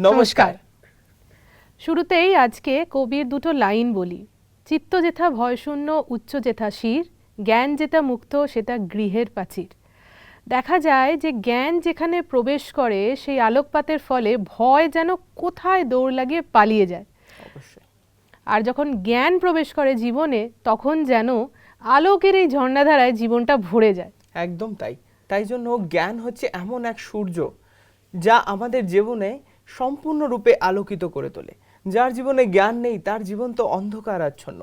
নমস্কার। শুরুতেই আজকে কবির দুটো লাইন বলি। চিত্ত যেথা ভয়শূন্য উচ্চ যেথা শির জ্ঞান যেটা মুক্ত সেটা গৃহের প্রাচীর দেখা যায় যে জ্ঞান যেখানে প্রবেশ করে সেই আলোকপাতের ফলে ভয় যেন কোথায় দৌড় লাগিয়ে পালিয়ে যায়। আর যখন জ্ঞান প্রবেশ করে জীবনে তখন যেন আলোকের এই ঝর্ণাধারায় জীবনটা ভরে যায়। একদম তাই। তাই জন্য জ্ঞান হচ্ছে এমন এক সূর্য যা আমাদের জীবনে সম্পূর্ণরূপে আলোকিত করে তোলে। যার জীবনে জ্ঞান নেই, তার জীবন তো অন্ধকার আচ্ছন্ন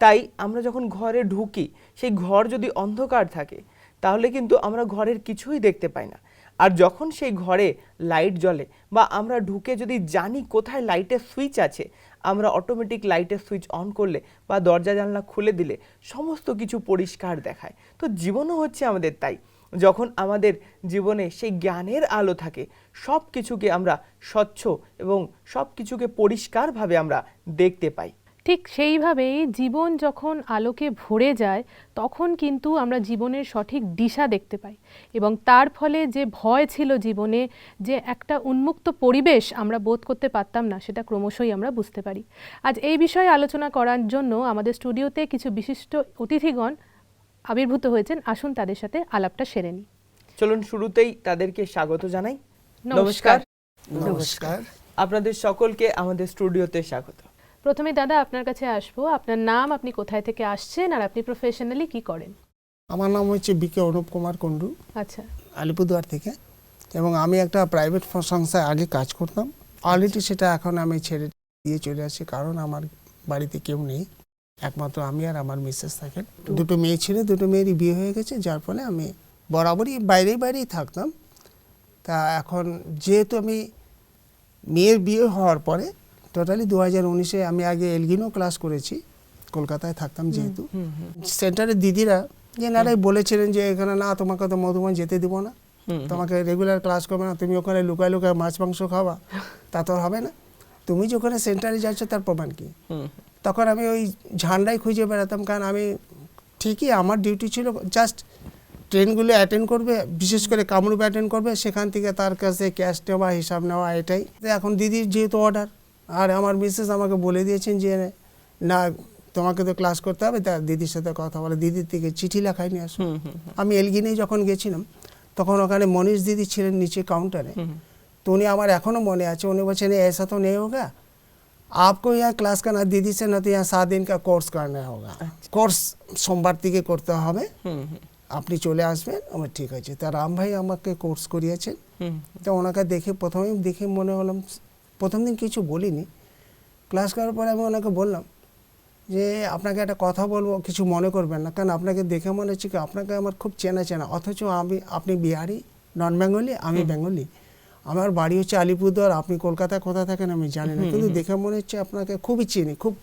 তাই আমরা যখন ঘরে ঢুকি, সেই ঘর যদি অন্ধকার থাকে, তাহলে কিন্তু আমরা ঘরের কিছুই দেখতে পাই না। আর যখন সেই ঘরে লাইট জ্বলে বা আমরা ঢুকে যদি জানি কোথায় লাইটের সুইচ আছে, আমরা অটোমেটিক লাইটের সুইচ অন করলে বা দরজা জানলা খুলে দিলে সমস্ত কিছু পরিষ্কার দেখায়। তো জীবনও হচ্ছে আমাদের তাই। যখন আমাদের জীবনে সেই জ্ঞানের আলো থাকে সব কিছুকে আমরা স্বচ্ছ এবং সব কিছুকে পরিষ্কারভাবে আমরা দেখতে পাই। ঠিক সেইভাবেই জীবন যখন আলোকে ভরে যায়, তখন কিন্তু আমরা জীবনের সঠিক দিশা দেখতে পাই এবং তার ফলে যে ভয় ছিল জীবনে, যে একটা উন্মুক্ত পরিবেশ আমরা বোধ করতে পারতাম না, সেটা ক্রমশই আমরা বুঝতে পারি। আজ এই বিষয়ে আলোচনা করার জন্য আমাদের স্টুডিওতে কিছু বিশিষ্ট অতিথিগণ আবির্ভূত হয়েছেন। আসুন তাদের সাথে আলাপটা সেরে নিই। চলুন শুরুতেই তাদেরকে স্বাগত জানাই। নমস্কার। নমস্কার। আপনাদের সকলকে আমাদের স্টুডিওতে স্বাগত। প্রথমে দাদা আপনার কাছে আসব। আপনার নাম আপনি কোথায় থেকে আসছেন আর আপনি প্রফেশনালি কি করেন? আমার নাম হচ্ছে বিকে অনুপ কুমার কুণ্ডু। আচ্ছা। আলিপুরদুয়ার থেকে। এবং আমি একটা প্রাইভেট সংস্থায় আগে কাজ করতাম। অলরেডি সেটা এখন আমি ছেড়ে দিয়ে চলে আসি কারণ আমার বাড়িতে কেউ নেই। একমাত্র আমি আর আমার মিসেস থাকেন। দুটো মেয়ে ছিল দুটো মেয়েরই বিয়ে হয়ে গেছে যার ফলে আমি বরাবরই বাইরেই বাইরেই থাকতাম। তা এখন যেহেতু আমি মেয়ের বিয়ে হওয়ার পরে টোটালি দু হাজার উনিশে আমি আগে এলগিনও ক্লাস করেছি কলকাতায় থাকতাম যেহেতু। সেন্টারের দিদিরা যে নারাই বলেছিলেন যে এখানে না তোমাকে তো মধুবন যেতে দিব না। তোমাকে রেগুলার ক্লাস করবে না তুমি ওখানে লুকায় লুকায় মাছ মাংস খাওয়া তা তো হবে না। তুমি যে ওখানে সেন্টারে যাচ্ছ তার প্রমাণ কি? তখন আমি ওই ঝান্ডাই খুঁজে বেড়াতাম কারণ আমি ঠিকই আমার ডিউটি ছিল জাস্ট ট্রেনগুলো অ্যাটেন্ড করবে বিশেষ করে কামরূপ অ্যাটেন্ড করবে সেখান থেকে তার কাছে ক্যাশ নেওয়া হিসাব নেওয়া এটাই। এখন দিদির যেহেতু অর্ডার আর আমার মিসেস আমাকে বলে দিয়েছেন যে না তোমাকে তো ক্লাস করতে হবে তা দিদির সাথে কথা বলে দিদির থেকে চিঠি লেখায় নিয়ে আসো। আমি এলগিনেই যখন গেছিলাম তখন ওখানে মনীষ দিদি ছিলেন নিচে কাউন্টারে तो उन्हें हमारे एखोनो मने আছে উনি বলছেন ऐसा तो नहीं होगा आपको यहाँ क्लास करना दीदी से ना तो यहाँ सात दिन का कोर्स करना होगा কোর্স সোমবার থেকে করতে হবে হুম হুম আপনি চলে আসবেন আমার ঠিক আছে তা রাম ভাই আমাকে কোর্স করিয়েছেন হুম তো ওনাকে দেখে প্রথমেই দেখে মনে হলাম প্রথম দিন কিছু বলিনি ক্লাস করার পরে আমি ওনাকে বললাম যে আপনাকে একটা কথা বলবো কিছু মনে করবেন না কারণ আপনাকে দেখে মনে হচ্ছে কি আপনাকে আমার খুব চেনা চেনা অথচ আমি আপনি বিহারি নন বেঙ্গলি আমি বেঙ্গলি আমার বাড়ি হচ্ছে আলিপুরদুয়ার আপনি কলকাতায় কোথায় থাকেন আমি জানি না কিন্তু দেখে মনে হচ্ছে আপনাকে খুবই চিনি খুব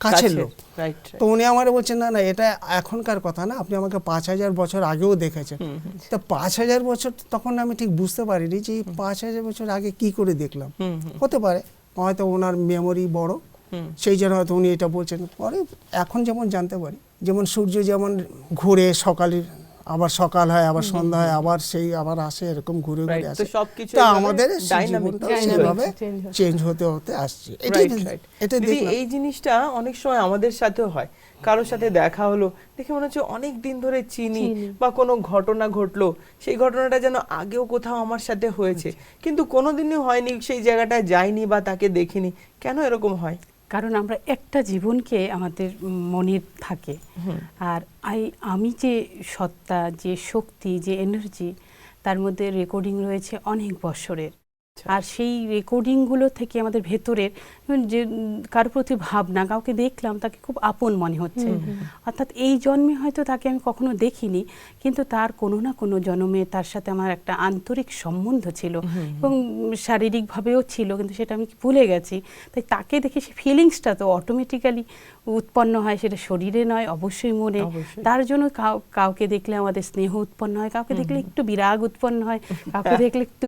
কাছের লোক। রাইট তো উনি আমার বলছেন না না এটা এখনকার কথা না আপনি আমাকে পাঁচ হাজার বছর আগেও দেখেছেন। তা পাঁচ হাজার বছর তখন আমি ঠিক বুঝতে পারিনি যে পাঁচ হাজার বছর আগে কি করে দেখলাম। হতে পারে হয়তো ওনার মেমোরি বড় সেই জন্য হয়তো উনি এটা বলছেন। পরে এখন যেমন জানতে পারি যেমন সূর্য যেমন ঘুরে সকালে আবার সকাল হয় আবার সন্ধ্যা হয় আবার সেই আবার আসে এরকম ঘুরে ঘুরে আসে। তা আমাদের জীবনটা সেভাবে। চেঞ্জ হতে হতে আসছে। এটা এই জিনিসটা অনেক সময় আমাদের সাথেও হয়। কারোর সাথে দেখা হলো দেখে মনে হচ্ছে অনেক দিন ধরে চিনি চিনি। বা কোনো ঘটনা ঘটলো সেই ঘটনাটা যেন আগেও কোথাও আমার সাথে হয়েছে। কিন্তু কোনোদিনই হয়নি সেই জায়গাটায় যাইনি বা তাকে দেখিনি। কেন এরকম হয়? কারণ আমরা একটা জীবনকে আমাদের মনে থাকে। আর আই আমি যে সত্তা যে শক্তি যে এনার্জি তার মধ্যে রেকর্ডিং রয়েছে অনেক বছরের। আর সেই রেকর্ডিংগুলো থেকে আমাদের ভেতরের যে কারোর প্রতি ভাবনা কাউকে দেখলাম তাকে খুব আপন মনে হচ্ছে। অর্থাৎ এই জন্মে হয়তো তাকে আমি কখনো দেখিনি কিন্তু তার কোনো না কোনো জন্মে তার সাথে আমার একটা আন্তরিক সম্বন্ধ ছিল এবং শারীরিকভাবেও ছিল কিন্তু সেটা আমি ভুলে গেছি। তাই তাকে দেখে সেই ফিলিংসটা তো অটোমেটিক্যালি উৎপন্ন হয় সেটা শরীরে নয় অবশ্যই মনে। তার জন্য কাউ- কাউকে দেখলে আমাদের স্নেহ উৎপন্ন হয় কাউকে দেখলে একটু বিরাগ উৎপন্ন হয় কাউকে দেখলে একটু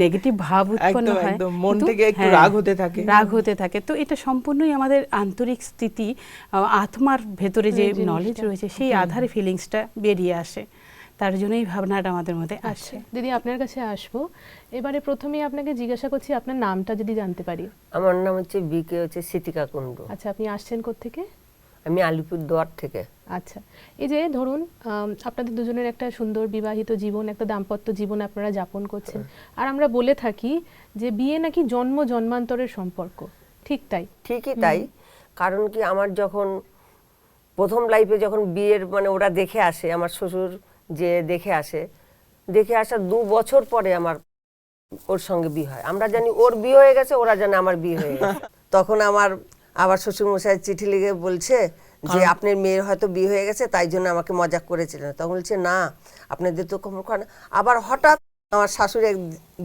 নেগেটিভ ভাব উৎপন্ন হয়। একদম। মন থেকে একটু হ্যাঁ, রাগ হতে থাকে। রাগ হতে থাকে। তো এটা সম্পূর্ণই আমাদের আন্তরিক স্থিতি আত্মার ভেতরে যে নলেজ রয়েছে সেই আধারে ফিলিংসটা বেরিয়ে আসে। তার জন্যই ভাবনাটা আমাদের মধ্যে আচ্ছা। আসছে দিদি আপনার কাছে আসব। এবারে প্রথমেই আপনাকে জিজ্ঞাসা করছি আপনার নামটা যদি জানতে পারি। আমার নাম হচ্ছে বিকে হচ্ছে সিতিকা কুণ্ডু আচ্ছা আপনি আসছেন থেকে আমি আলিপুর দুয়ার থেকে। আচ্ছা এই যে ধরুন আপনাদের দুজনের একটা সুন্দর বিবাহিত জীবন একটা দাম্পত্য জীবন আপনারা যাপন করছেন। আর আমরা বলে থাকি যে বিয়ে নাকি জন্ম জন্মান্তরের সম্পর্ক। ঠিক তাই? ঠিকই তাই। কারণ কি আমার যখন প্রথম লাইফে যখন বিয়ের মানে ওরা দেখে আসে আমার শ্বশুর যে দেখে আসে দেখে আসা দু বছর পরে আমার ওর সঙ্গে বিয়ে হয়। আমরা জানি ওর বিয়ে হয়ে গেছে ওরা জানে আমার বিয়ে হয়ে গেছে। তখন আমার আবার শ্বশুর মশাই চিঠি লিখে বলছে যে আপনার মেয়ের হয়তো বিয়ে হয়ে গেছে তাই জন্য আমাকে মজাক করেছিলেন। তখন বলছে না আপনাদের তো কখনো খান আবার হঠাৎ আমার শাশুড়ি এক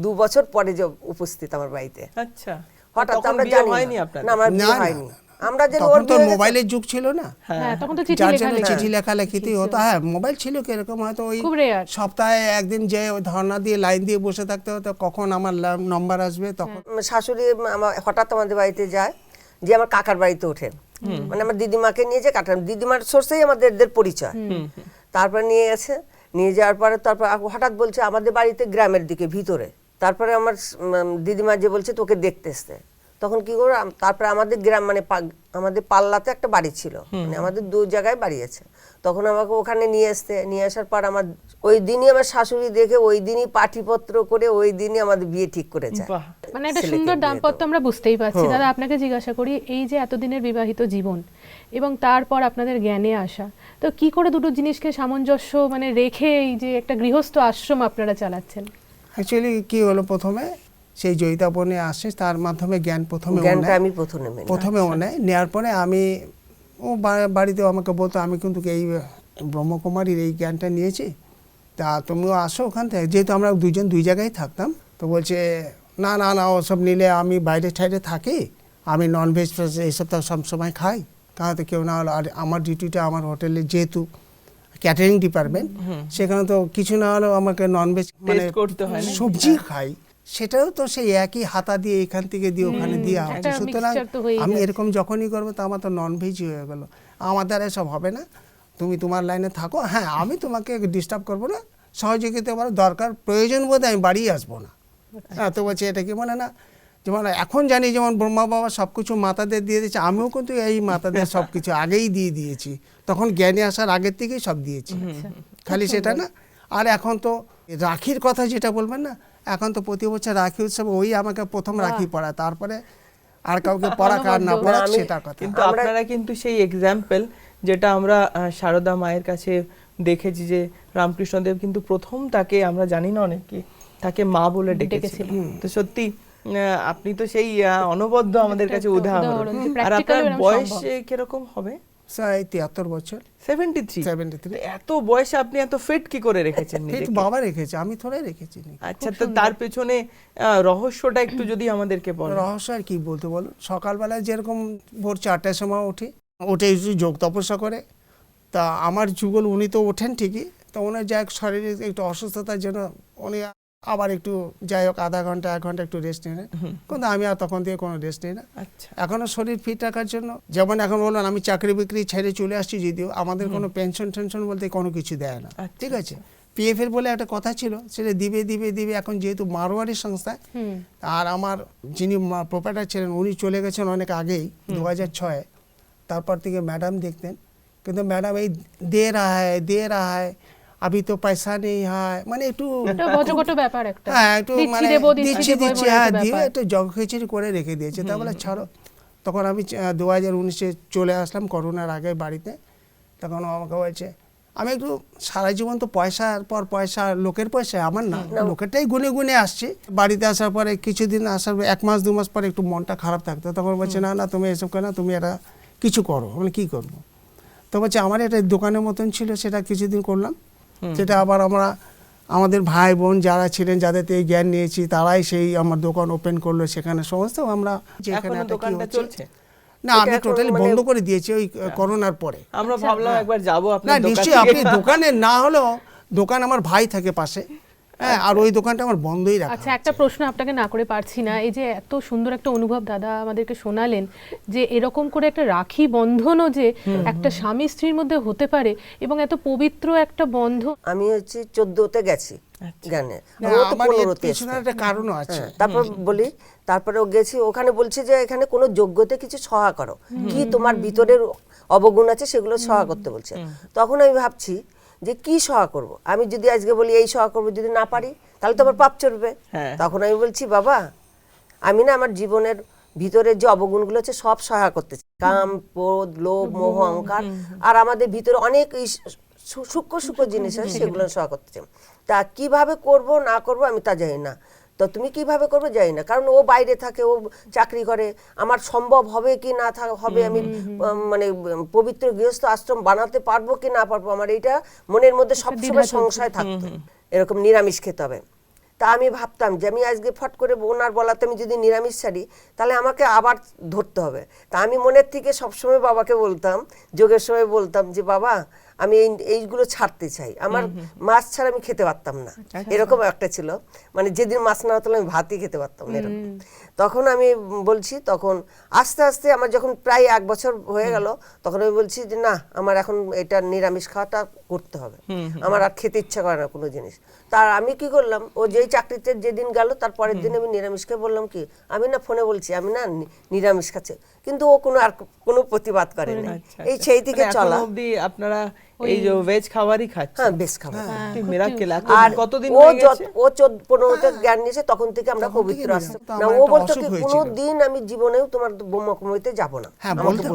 দু বছর পরে যে উপস্থিত আমার বাড়িতে। আচ্ছা। হঠাৎ আমরা জানি না। না আমার বিয়ে হয়নি। আমরা যে ওর তো হয়ে মোবাইলের যুগ ছিল না। হ্যাঁ। তখন তো চিঠি লেখা হতো। হ্যাঁ মোবাইল ছিল কীরকম হয়তো ওই সপ্তাহে একদিন যে ওই ধর্ণা দিয়ে লাইন দিয়ে বসে থাকতে হতো কখন আমার নম্বর আসবে তখন শাশুড়ি হঠাৎ আমাদের বাড়িতে যায়। যে আমার কাকার বাড়িতে ওঠেন। মানে আমার দিদিমাকে নিয়ে যে কাটার দিদিমার সোর্সেই আমাদের এদের পরিচয়। তারপর নিয়ে গেছে নিয়ে যাওয়ার পরে তারপর হঠাৎ বলছে আমাদের বাড়িতে গ্রামের দিকে ভিতরে। তারপরে আমার দিদিমা যে বলছে তোকে দেখতে এসতে তখন কি করব তারপরে আমাদের গ্রাম মানে আমাদের পাল্লাতে একটা বাড়ি ছিল। মানে আমাদের দু জায়গায় বাড়ি আছে। তখন আমাকে ওখানে নিয়ে আসতে নিয়ে আসার পর আমার ওই দিনই আমার শাশুড়ি দেখে ওই দিনই পাঠিপত্র করে ওই দিনই আমাদের বিয়ে ঠিক করে যায়। মানে একটা সুন্দর দাম্পত্য আমরা বুঝতেই পারছি। দাদা আপনাকে জিজ্ঞাসা করি এই যে এতদিনের বিবাহিত জীবন এবং তারপর আপনাদের জ্ঞানে আসা তো কি করে দুটো জিনিসকে সামঞ্জস্য মানে রেখে এই যে একটা গৃহস্থ আশ্রম আপনারা চালাচ্ছেন? অ্যাকচুয়ালি কি হলো প্রথমে? সেই জয়িতা জয়িতাপনে আসে তার মাধ্যমে জ্ঞান প্রথমে। আমি প্রথমে প্রথমে ও নেয় নেওয়ার পরে আমি ও বাড়িতেও আমাকে বলতো আমি কিন্তু এই ব্রহ্মকুমারীর এই জ্ঞানটা নিয়েছি। তা তুমিও আসো ওখান থেকে। যেহেতু আমরা দুজন দুই জায়গায় থাকতাম তো বলছে না না না ওসব নিলে আমি বাইরে ঠাইরে থাকি। আমি ননভেজ এইসব তো সবসময় খাই। তাহলে কেউ না হলো আর আমার ডিউটিটা আমার হোটেলে যেহেতু ক্যাটারিং ডিপার্টমেন্ট সেখানে তো কিছু না হলেও আমাকে ননভেজ মানে? সবজি খাই। সেটাও তো সেই একই হাতা দিয়ে এখান থেকে দিয়ে ওখানে দিয়ে হচ্ছে সুতরাং আমি এরকম যখনই করব তো আমার তো ননভেজ হয়ে গেল। আমার দ্বারা এসব হবে না। তুমি তোমার লাইনে থাকো। হ্যাঁ আমি তোমাকে ডিস্টার্ব করব না। সহযোগিতা আমার দরকার প্রয়োজন বোধে আমি বাড়ি আসব না। হ্যাঁ তো বলছি এটা কি মানে না? যেমন এখন জানি যেমন ব্রহ্মা বাবা সব কিছু মাতাদের দিয়ে দিয়েছে আমিও কিন্তু এই মাতাদের সব কিছু আগেই দিয়ে দিয়েছি। তখন জ্ঞানে আসার আগের থেকেই সব দিয়েছি। খালি সেটা না? আর এখন তো রাখির কথা যেটা বলবেন না এখন তো প্রতি বছর রাখি উৎসব ওই আমাকে প্রথম রাখি পড়ায় তারপরে আর কাউকে পড়াক আর না পড়াক সেটা কথা। কিন্তু আপনারা কিন্তু সেই এক্সাম্পল যেটা আমরা সারদা মায়ের কাছে দেখেছি যে রামকৃষ্ণদেব কিন্তু প্রথম তাকে আমরা জানি না অনেকে তাকে মা বলে ডেকেছিল। তো সত্যি আহ, আপনি তো সেই আহ, অনবদ্য আমাদের কাছে উদাহরণ। আর আপনার বয়স। কীরকম হবে? প্রায় তিয়াত্তর বছর। সেভেন্টি থ্রি 73 এত বয়সে আপনি এত ফিট কি করে রেখেছেন বাবা রেখেছে আমি থোড়াই রেখেছি আচ্ছা তো তার পেছনে রহস্যটা একটু যদি আমাদেরকে বলেন। রহস্য আর কি বলতে বলো সকালবেলায় যেরকম ভোর চারটার সময় উঠি উঠে যোগ তপস্যা করে। তা আমার যুগল উনি তো ওঠেন ঠিকই। তো ওনার যাই হোক শরীরে একটু অসুস্থতার জন্য উনি আবার একটু যাই হোক আধা ঘণ্টা এক ঘণ্টা একটু রেস্ট নিয়ে নেন কিন্তু আমি আর তখন দিয়ে কোনো রেস্ট নিই না। আচ্ছা। এখনও শরীর ফিট রাখার জন্য যেমন এখন বললাম আমি চাকরি বিক্রি ছেড়ে চলে আসছি যদিও আমাদের কোনো পেনশন টেনশন বলতে কোনো কিছু দেয় না। আচ্ছা, ঠিক আছে? পিএফ এর বলে একটা কথা ছিল সেটা দিবে দিবে দিবে এখন যেহেতু মারোয়ারি সংস্থা আর আমার যিনি প্রোপাইটার ছিলেন উনি চলে গেছেন অনেক আগেই দু হাজার ছয়ে। তারপর থেকে ম্যাডাম দেখতেন। কিন্তু ম্যাডাম এই দে রা হ্যায় দে রা হ্যায় আবি তো পয়সা নেই হয় মানে একটু ব্যাপার একটা। হ্যাঁ একটু মানে দিচ্ছি দিচ্ছি হ্যাঁ দিয়ে একটু জগ খিচুড়ি করে রেখে দিয়েছে। তা বলে ছাড়ো। তখন আমি দু হাজার উনিশে চলে আসলাম করোনার আগে বাড়িতে। তখন আমাকে বলছে আমি একটু সারা জীবন তো পয়সার পর পয়সা লোকের পয়সা আমার না। লোকেরটাই গুনে গুনে আসছে। বাড়িতে আসার পরে কিছুদিন আসার পর এক মাস দু মাস পরে একটু মনটা খারাপ থাকতো। তখন বলছে না না তুমি এসব কেন তুমি এটা কিছু করো। মানে কী করব? তো বলছে আমার একটা দোকানের মতন ছিল সেটা কিছুদিন করলাম। সেটা আবার আমরা আমাদের ভাই বোন যারা ছিলেন যাদের থেকে জ্ঞান নিয়েছি তারাই সেই আমার দোকান ওপেন করল সেখানে। সমস্ত আমরা যেখানে চলছে? না আমি টোটালি মানে- বন্ধ করে দিয়েছি ওই করোনার পরে। আমরা ভাবলাম হ্যাঁ। একবার যাব না আপনার নিশ্চয়ই আপনি দোকানে না হলেও দোকান আমার ভাই থাকে পাশে। হ্যাঁ আর ওই দোকানটা আমার বন্ধই রাখা আচ্ছা একটা প্রশ্ন আপনাকে না করে পারছি না। এই যে এত সুন্দর একটা অনুভব দাদা আমাদেরকে শোনালেন যে এরকম করে একটা রাখি বন্ধনও যে একটা স্বামী স্ত্রীর মধ্যে হতে পারে এবং এত পবিত্র একটা বন্ধন আমি হচ্ছে চোদ্দতে গেছি জ্ঞানে না, ও তো আমার এর পনেরোতে পেছনে একটা কারণও আছে। হ্যাঁ, তারপর বলি তারপরে ও গেছি ওখানে বলছে যে এখানে কোনো যোগ্যতে কিছু সহা করো। কি তোমার ভিতরের অবগুণ আছে সেগুলো সহা করতে বলছে। তখন আমি ভাবছি যে কি সহা করব? আমি যদি আজকে বলি এই সহা করব যদি না পারি তাহলে তো আমার পাপ চড়বে হ্যাঁ। তখন আমি বলছি বাবা আমি না আমার জীবনের ভিতরের যে অবগুণগুলো আছে সব সহায় চাই। কাম ক্রোধ লোভ মোহ অহংকার আর আমাদের ভিতরে অনেক সূক্ষ্ম সূক্ষ্ম জিনিস আছে সেগুলো সহায় চাই। তা কীভাবে করব না করব আমি তা জানি না। তো তুমি কীভাবে করবে জানি না। কারণ ও বাইরে থাকে ও চাকরি করে। আমার সম্ভব হবে কি না হবে আমি মানে পবিত্র গৃহস্থ আশ্রম বানাতে পারব কি না পারব আমার এইটা মনের মধ্যে সবসময় সংশয় থাকতো। এরকম নিরামিষ খেতে হবে। তা আমি ভাবতাম যে আমি আজকে ফট করে ওনার বলাতে আমি যদি নিরামিষ ছাড়ি তাহলে আমাকে আবার ধরতে হবে। তা আমি মনের থেকে সবসময় বাবাকে বলতাম যোগের সময় বলতাম যে বাবা আমি এই এইগুলো ছাড়তে চাই। আমার মাছ ছাড়া আমি খেতে পারতাম না। এরকম একটা ছিল। মানে যেদিন মাছ না হতো আমি ভাতই খেতে পারতাম না এরকম। তখন আমি বলছি তখন আস্তে আস্তে আমার যখন প্রায় এক বছর হয়ে গেল তখন আমি বলছি যে না আমার এখন এটা নিরামিষ খাওয়াটা করতে হবে। আমার আর খেতে ইচ্ছা করে না কোনো জিনিস। তার আমি কি করলাম ও যেই চাকরিতে যেদিন গেল তার পরের দিন আমি নিরামিষকে বললাম কি আমি না ফোনে বলছি আমি না নিরামিষ খাচ্ছে। কিন্তু ও কোনো আর কোনো প্রতিবাদ করেনি। আচ্ছা, এই আচ্ছা। সেই থেকে মানে চলা। আপনারা এই যে ভেজ খাবারই খাচ্ছেন হ্যাঁ বেশ খাবার। কি মিরাকেল আর কতদিন ও হয়ে ও চোদ্দ পনেরোতে জ্ঞান নিয়েছে তখন থেকে আমরা পবিত্র না ও বলতো কি কোনো দিন আমি জীবনেও তোমার যাব না। হ্যাঁ বলতাম।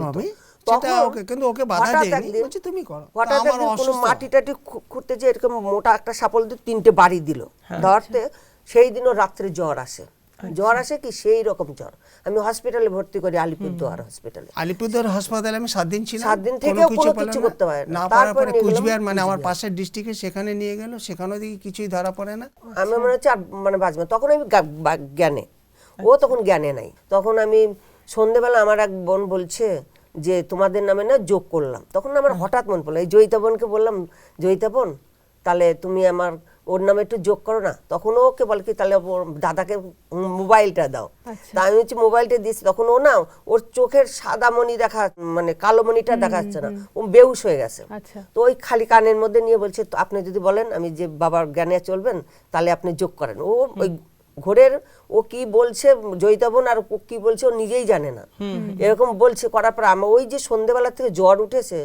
আমি ওকে কিন্তু বাধা তুমি করো। হঠাৎ কোনো মাটি টাটি খু- খুঁড়তে যে এরকম মোটা একটা সাপল দিয়ে তিনটে বাড়ি দিল। ধরতে সেই দিনও রাত্রে জ্বর আসে। জ্বর আসে কি? সেই রকম জ্বর। আমি হসপিটালে ভর্তি করি আলিপুরদুয়ার হসপিটালে আলিপুরদুয়ার হাসপাতালে আমি সাত দিন ছিলাম। সাত দিন থেকে কিছু কোনো কিছু করতে পারে না। তারপর গেলাম কুচবিহার মানে আমার পাশের ডিস্ট্রিক্টে সেখানে নিয়ে গেল সেখানেও দেখি কিছুই ধরা পড়ে না। আমি মনে হচ্ছে মানে না। তখন আমি জ্ঞানে। ও তখন জ্ঞানে নাই। তখন আমি সন্ধেবেলা আমার এক বোন বলছে যে তোমাদের নামে না যোগ করলাম। তখন আমার হঠাৎ মন পড়ল। এই জয়িতা বোনকে বললাম জয়িতা বোন তাহলে তুমি আমার ওর নামে একটু যোগ করো না। তখন ওকে বলে কি তাহলে ওর দাদাকে মোবাইলটা দাও। তা আমি হচ্ছে মোবাইলটা দিয়েছি তখন ও না ওর চোখের সাদা মণি দেখা মানে কালো মণিটা দেখা যাচ্ছে না। ও বেউস হয়ে গেছে। আচ্ছা। তো ওই খালি কানের মধ্যে নিয়ে বলছে তো আপনি যদি বলেন আমি যে বাবার জ্ঞানে চলবেন তাহলে আপনি যোগ করেন। ও ওই ঘোরের ও কি বলছে জয়িতাবন আর ও কি বলছে ও নিজেই জানে না। এরকম বলছে করার পর আমার ওই যে সন্ধেবেলা থেকে জ্বর উঠেছে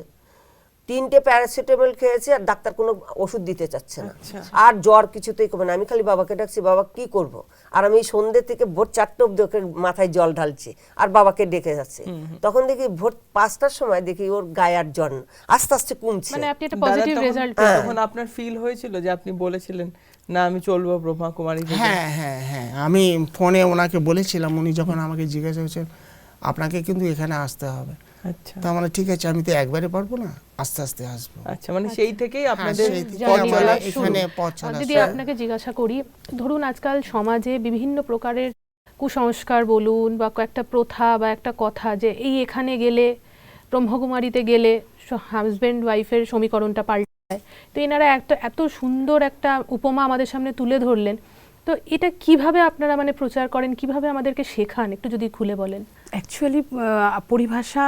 তিনটে প্যারাসিটামল খেয়েছি আর ডাক্তার কোনো ওষুধ দিতে চাচ্ছে না। আর জ্বর কিছুতেই কমে না। আমি খালি বাবাকে ডাকছি বাবা কি করব? আর আমি সন্ধ্যে থেকে ভোর চারটে অব্দি ওকে মাথায় জল ঢালছি আর বাবাকে ডেকে যাচ্ছে। তখন দেখি ভোর পাঁচটার সময় দেখি ওর গায়ে আর জ্বর আস্তে আস্তে কমছে। মানে আপনি একটা পজিটিভ তখন- রেজাল্ট তখন আপনার ফিল হয়েছিল যে আপনি বলেছিলেন না আমি চলবো ব্রহ্মা কুমারী হ্যাঁ হ্যাঁ হ্যাঁ। আমি ফোনে ওনাকে বলেছিলাম উনি যখন আমাকে জিজ্ঞাসা করছেন আপনাকে কিন্তু এখানে আসতে হবে। আচ্ছা। তা মানে ঠিক আছে আমি তো একবারে পারব না আস্তে আস্তে আসব। আচ্ছা মানে সেই থেকেই আপনাদের সেই থেকে পথ জার্নি আমার চলা করা শুরু। এখানে চলা আপনাকে জিজ্ঞাসা করি ধরুন আজকাল সমাজে বিভিন্ন প্রকারের কুসংস্কার বলুন বা একটা প্রথা বা একটা কথা যে এই এখানে গেলে ব্রহ্মকুমারীতে গেলে হাজব্যান্ড ওয়াইফের সমীকরণটা পাল্টে যায়। তো এনারা একটা এত সুন্দর একটা উপমা আমাদের সামনে তুলে ধরলেন। তো এটা কীভাবে আপনারা মানে প্রচার করেন কীভাবে আমাদেরকে শেখান একটু যদি খুলে বলেন। অ্যাকচুয়ালি পরিভাষা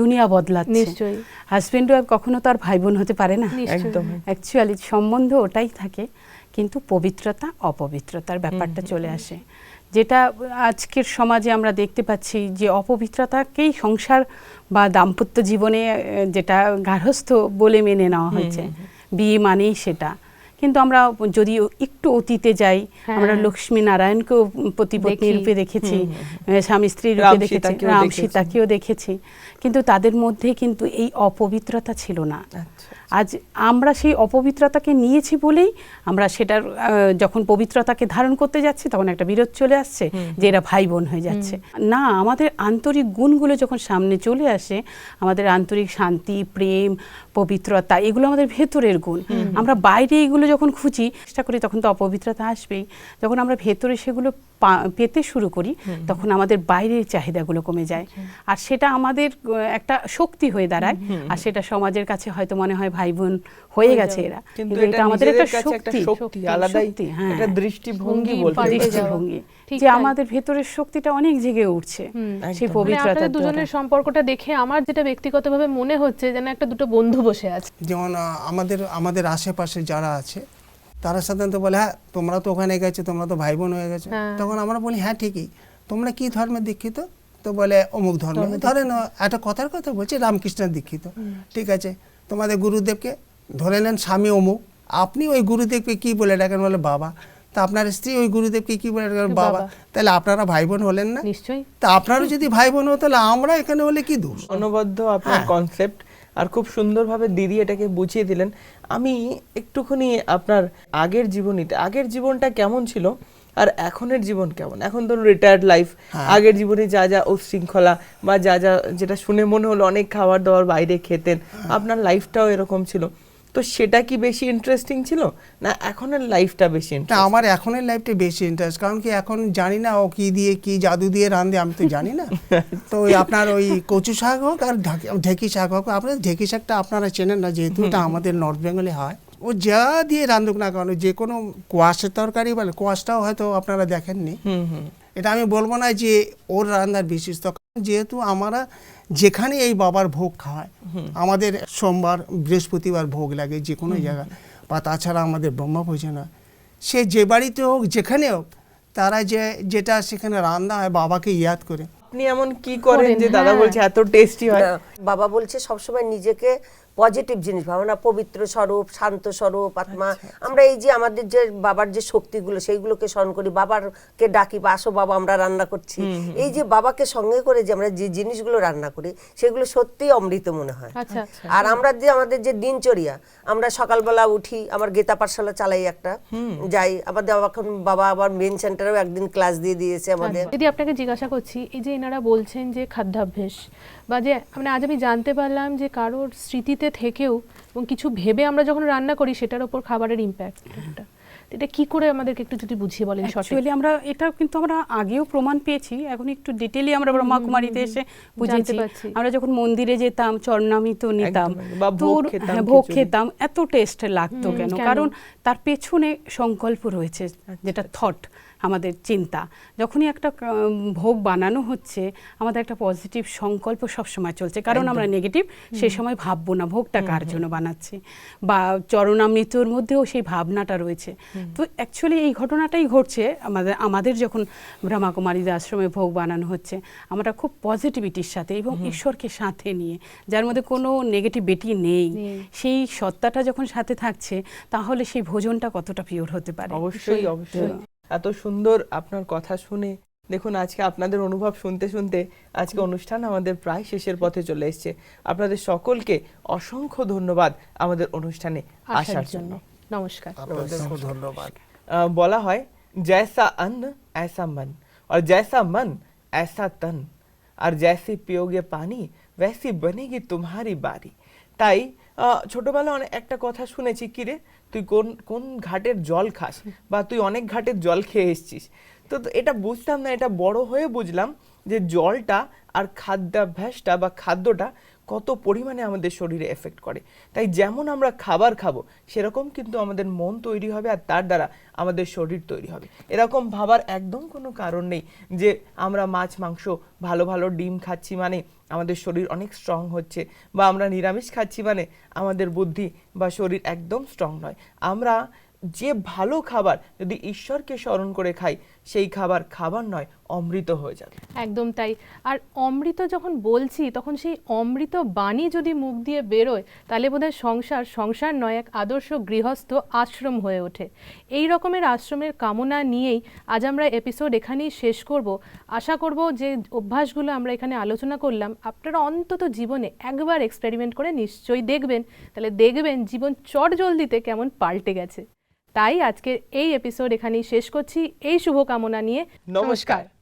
দুনিয়া বদলাচ্ছে। নিশ্চয়ই। হাজব্যান্ড ওয়াইফ কখনো তো আর ভাই বোন হতে পারে না। একদম অ্যাকচুয়ালি সম্বন্ধ ওটাই থাকে কিন্তু পবিত্রতা অপবিত্রতার ব্যাপারটা চলে আসে। যেটা আজকের সমাজে আমরা দেখতে পাচ্ছি যে অপবিত্রতাকেই সংসার বা দাম্পত্য জীবনে যেটা গার্হস্থ বলে মেনে নেওয়া হয়েছে। বিয়ে মানেই সেটা। কিন্তু আমরা যদি একটু অতীতে যাই আমরা হ্যাঁ। লক্ষ্মী নারায়ণকেও পতিপত্নী দেখি। রূপে দেখেছি স্বামী স্ত্রী রূপে দেখেছি রাম সীতাকেও দেখেছি। কিন্তু তাদের মধ্যে কিন্তু এই অপবিত্রতা ছিল না। আচ্ছা আজ আমরা সেই অপবিত্রতাকে নিয়েছি বলেই আমরা সেটার যখন পবিত্রতাকে ধারণ করতে যাচ্ছি তখন একটা বিরোধ চলে আসছে যে এরা ভাই বোন হয়ে যাচ্ছে। না আমাদের আন্তরিক গুণগুলো যখন সামনে চলে আসে আমাদের আন্তরিক শান্তি প্রেম পবিত্রতা এগুলো আমাদের ভেতরের গুণ। আমরা বাইরে এগুলো যখন খুঁজি চেষ্টা করি তখন তো অপবিত্রতা আসবেই। যখন আমরা ভেতরে সেগুলো পেতে শুরু করি তখন আমাদের বাইরের চাহিদাগুলো কমে যায়। আর সেটা আমাদের একটা শক্তি হয়ে দাঁড়ায়। আর সেটা সমাজের কাছে হয়তো মনে হয় ভাই বোন হয়ে গেছে এরা। কিন্তু এটা আমাদের একটা শক্তি। আলাদাই হ্যাঁ। একটা দৃষ্টিভঙ্গি। দৃষ্টিভঙ্গি যে আমাদের ভেতরের শক্তিটা অনেক জেগে উঠছে। সেই একদম। মানে। দুজনের সম্পর্কটা দেখে আমার যেটা ব্যক্তিগতভাবে মনে হচ্ছে যেন একটা দুটো বন্ধু বসে আছে। যেমন আমাদের আমাদের আশেপাশে যারা আছে তারা সাধারণত বলে হ্যাঁ তোমরা তো ওখানে গেছো তোমরা তো ভাই বোন হয়ে গেছো। হ্যাঁ। তখন আমরা বলি হ্যাঁ ঠিকই। তোমরা কি ধর্মে দীক্ষিত? তো বলে অমুক ধর্ম। ধরেন একটা কথার কথা বলছি রামকৃষ্ণের দীক্ষিত। ঠিক আছে? তোমাদের গুরুদেবকে ধরে নেন স্বামী অমুক। আপনি ওই গুরুদেবকে কি বলে ডাকেন? বলে বাবা তা আপনার স্ত্রী ওই গুরুদেবকে কি বলে বাবা বাবা। তাহলে আপনারা ভাই বোন হলেন না নিশ্চয়ই তা আপনারও যদি ভাই বোন হতো তাহলে আমরা এখানে হলে কি দোষ অনবদ্য আপনার হ্যাঁ। কনসেপ্ট আর খুব সুন্দরভাবে দিদি এটাকে বুঝিয়ে দিলেন আমি একটুখানি আপনার আগের জীবনীতে আগের জীবনটা কেমন ছিল আর এখনের জীবন কেমন এখন ধরুন রিটায়ার্ড লাইফ হ্যাঁ। আগের জীবনে যা যা উচ্ছৃঙ্খলা বা যা যা যেটা শুনে মনে হলো অনেক খাবার দাবার বাইরে খেতেন হ্যাঁ। আপনার লাইফটাও এরকম ছিল তো সেটা কি বেশি ইন্টারেস্টিং ছিল? না এখনের লাইফটা বেশি না আমার এখনের লাইফটা বেশি ইন্টারেস্ট কারণ কি এখন জানি না ও কি দিয়ে কি জাদু দিয়ে রান্ধে আমি তো জানি না। তো ওই আপনার ওই কচু শাক হোক আর ঢাকি- শাক হোক আপনার ঢেকি শাকটা আপনারা চেনেন না যেহেতু এটা আমাদের নর্থ বেঙ্গলে হয়। ও যা দিয়ে রান্ধুক না কারণ যে কোনো কোয়াশের তরকারি বলে কোয়াশটাও হয়তো আপনারা দেখেননি। এটা আমি বলব না যে ওর রান্নার বিশিষ্ট কারণ যেহেতু আমরা যেখানে এই বাবার ভোগ খাওয়ায় আমাদের সোমবার বৃহস্পতিবার ভোগ লাগে যে কোনো জায়গায় বা তাছাড়া আমাদের ব্রহ্ম ভোজন হয়। সে যে বাড়িতে হোক যেখানে হোক তারা যে যেটা সেখানে রান্না হয় বাবাকে ইয়াদ করে। আপনি এমন কি করেন করেন, যে দাদা হ্যাঁ। বলছে এত টেস্টি হয়? বাবা বলছে সবসময় নিজেকে পজিটিভ জিনিস ভাবনা পবিত্র স্বরূপ শান্ত স্বরূপ আত্মা। আমরা এই যে আমাদের যে বাবার যে শক্তিগুলো সেইগুলোকে স্মরণ করি। বাবারকে ডাকি বা আসো বাবা আমরা রান্না করছি। এই যে বাবাকে সঙ্গে করে যে আমরা যে জিনিসগুলো রান্না করি সেগুলো সত্যিই অমৃত মনে হয়। আচ্ছা আর আমরা যে আমাদের যে দিনচর্যা আমরা সকালবেলা উঠি আমার গীতা পাঠশালা চালাই একটা। যাই আমাদের এখন বাবা আবার মেন সেন্টারেও একদিন ক্লাস দিয়ে দিয়েছে আমাদের। দিদি আপনাকে জিজ্ঞাসা করছি এই যে এনারা বলছেন যে খাদ্যাভ্যাস বা যে মানে আজ আমি জানতে পারলাম যে কারোর স্মৃতিতে থেকেও এবং কিছু ভেবে আমরা যখন রান্না করি সেটার ওপর খাবারের ইম্প্যাক্ট এটা কি করে আমাদেরকে একটু যদি বুঝিয়ে বলেন অ্যাকচুয়ালি আমরা এটা কিন্তু আমরা আগেও প্রমাণ পেয়েছি। এখন একটু ডিটেইলি আমরা ব্রহ্মাকুমারীতে এসে বুঝেছি পারছি। আমরা যখন মন্দিরে যেতাম চরণামিত নিতাম। ভোগ খেতাম হ্যাঁ। খেতাম। এত টেস্ট লাগতো কেন? কেন? কারণ তার পেছনে সংকল্প রয়েছে যেটা থট আমাদের চিন্তা। যখনই একটা ভোগ বানানো হচ্ছে আমাদের একটা পজিটিভ সংকল্প সবসময় চলছে। কারণ আমরা নেগেটিভ সেই সময় ভাববো না ভোগটা কার জন্য বানাচ্ছি। বা চরণামৃতর মধ্যেও সেই ভাবনাটা রয়েছে। তো অ্যাকচুয়ালি এই ঘটনাটাই ঘটছে। আমাদের আমাদের যখন ব্রহ্মাকুমারীদের আশ্রমে ভোগ বানানো হচ্ছে আমরা খুব পজিটিভিটির সাথে এবং ঈশ্বরকে সাথে নিয়ে যার মধ্যে কোনো নেগেটিভিটি নেই নেই। সেই সত্তাটা যখন সাথে থাকছে তাহলে সেই ভোজনটা কতটা পিওর হতে পারে? অবশ্যই অবশ্যই। এত সুন্দর আপনার কথা শুনে। দেখুন আজকে আপনাদের অনুভব শুনতে শুনতে আজকে অনুষ্ঠান আমাদের প্রায় শেষের পথে চলে এসছে। আপনাদের সকলকে অসংখ্য ধন্যবাদ আমাদের অনুষ্ঠানে আসার জন্য। নমস্কার। ধন্যবাদ। বলা হয় জয়সা অন্ন এসা মন। আর জয়সা মন এসা তন। আর জয়সি पियोगे পানি ওয়েসি বনেগি তুমারি बारी তাই আহ, ছোটবেলায় অনেক একটা কথা শুনেছি কিরে তুই কোন কোন ঘাটের জল খাস বা তুই অনেক ঘাটের জল খেয়ে এসেছিস? তো এটা বুঝতাম না এটা বড় হয়ে বুঝলাম যে জলটা আর খাদ্যাভ্যাসটা বা খাদ্যটা কত পরিমাণে আমাদের শরীরে এফেক্ট করে। তাই যেমন আমরা খাবার খাব, সেরকম কিন্তু আমাদের মন তৈরি হবে আর তার দ্বারা আমাদের শরীর তৈরি হবে। এরকম ভাবার একদম কোনো কারণ নেই যে আমরা মাছ, মাংস, ভালো ভালো ডিম খাচ্ছি মানে আমাদের শরীর অনেক স্ট্রং হচ্ছে বা আমরা নিরামিষ খাচ্ছি মানে আমাদের বুদ্ধি বা শরীর একদম স্ট্রং নয়। আমরা যে ভালো খাবার যদি ঈশ্বরকে স্মরণ করে খাই, সেই খাবার খাবার নয়, অমৃত হয়ে যাবে। একদম তাই। আর অমৃত যখন বলছি, তখন সেই অমৃত বাণী যদি মুখ দিয়ে বেরোয়, তাহলে বোধহয় সংসার সংসার নয়, এক আদর্শ গৃহস্থ আশ্রম হয়ে ওঠে। এই রকমের আশ্রমের কামনা নিয়েই আজ আমরা এপিসোড এখানেই শেষ করব। আশা করব যে অভ্যাসগুলো আমরা এখানে আলোচনা করলাম, আপনারা অন্তত জীবনে একবার এক্সপেরিমেন্ট করে নিশ্চয়ই দেখবেন। তাহলে দেখবেন জীবন চট জলদিতে কেমন পাল্টে গেছে। তাই আজকের এই এপিসোড এখানেই শেষ করছি। এই শুভকামনা নিয়ে নমস্কার।